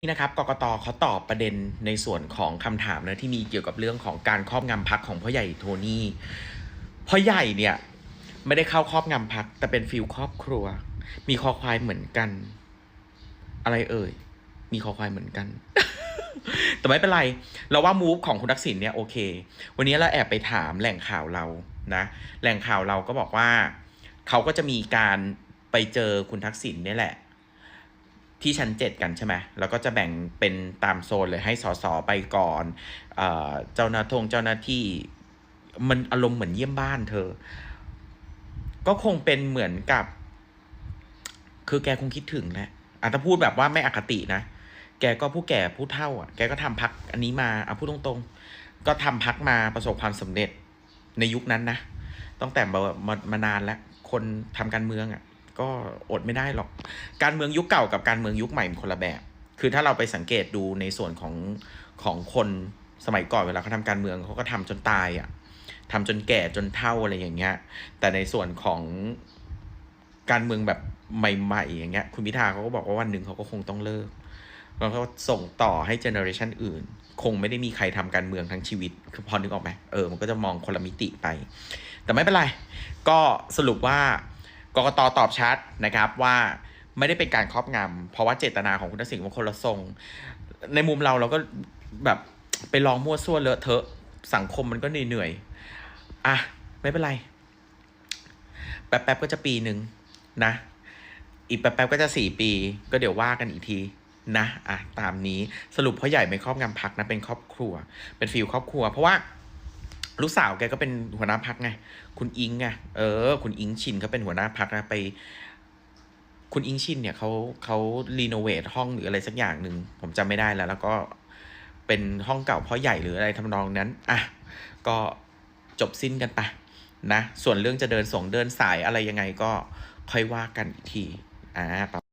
นี่นะครับกกตเขาตอบประเด็นในส่วนของคำถามนะที่มีเกี่ยวกับเรื่องของการครอบงำพักของพ่อใหญ่โทนี่พ่อใหญ่เนี่ยไม่ได้เข้าครอบงำพักแต่เป็นฟิลครอบครัว มีคอควายเหมือนกัน อะไรเอ่ย มีคอควายเหมือนกัน แต่ไม่เป็นไร เราว่ามูฟของคุณทักษิณเนี่ยโอเค วันนี้เราแอบไปถามแหล่งข่าวเรานะแหล่งข่าวเราก็บอกว่า เขาก็จะมีการไปเจอคุณทักษิณเนี่ยแหละ ที่ชั้นเจ็ดกันใช่ไหมแล้วก็จะแบ่งเป็นตามโซนเลยให้สสไปก่อนเออเจ้าหน้าทงเจ้าหน้าที่มันอารมณ์เหมือนเยี่ยมบ้านเธอ ก็คงเป็นเหมือนกับ คือแกคงคิดถึงแหละอาจจะพูดแบบว่าไม่อคตินะ แกก็ผู้แก่ผู้เฒ่าอะ แกก็ทำพักอันนี้มาเอาพูดตรงๆ ก็ทำพักมาประสบความสำเร็จในยุคนั้นนะ ตั้งแต่มามามานานแล้ว คนทำการเมืองอะ ก็อดไม่ได้หรอก การเมืองยุคเก่ากับการเมืองยุคใหม่มันคนละแบบ คือถ้าเราไปสังเกตดูในส่วนของของคนสมัยก่อนเวลาเขาทำการเมืองเขาก็ทำจนตายอะทำจนแก่จนเฒ่าอะไรอย่างเงี้ย แต่ในส่วนของการเมืองแบบใหม่ๆอย่างเงี้ย คุณพิธาเขาก็บอกว่าวันหนึ่งเขาก็คงต้องเลิก แล้วก็ส่งต่อให้เจเนอเรชันอื่น คงไม่ได้มีใครทำการเมืองทั้งชีวิต คือพอนึกออกไหมเออ มันก็จะมองคนละมิติไป แต่ไม่เป็นไร ก็สรุปว่า กกตตอบชัดนะครับว่าไม่ได้เป็นการครอบงำเพราะว่าเจตนาของคุณทักษิณมันคนละทรง ในมุมเราเราก็แบบไปลองมั่วซั่วเลอะเทอะสังคมมันก็เหนื่อยๆอะ ไม่เป็นไร แป๊บๆก็จะปีหนึ่งนะ อีกแป๊บๆก็จะสี่ปี ก็เดี๋ยวว่ากันอีกทีนะอะตามนี้สรุปพ่อใหญ่ไม่ครอบงำพักนะเป็นครอบครัว เป็นฟิลครอบครัว เพราะว่า ลูกสาวแกก็เป็นหัวหน้าพักไง คุณอิงไงเออ คุณอิงชินเขาเป็นหัวหน้าพักนะไป คุณอิงชินเนี่ยเขาเขารีโนเวทห้องหรืออะไรสักอย่างหนึ่งผมจำไม่ได้แล้ว แล้วก็เป็นห้องเก่าพ่อใหญ่หรืออะไรทำนองนั้นอะก็จบสิ้นกันไปนะ ส่วนเรื่องจะเดินส่งเดินสายอะไรยังไงก็ค่อยว่ากันอีกทีอ่า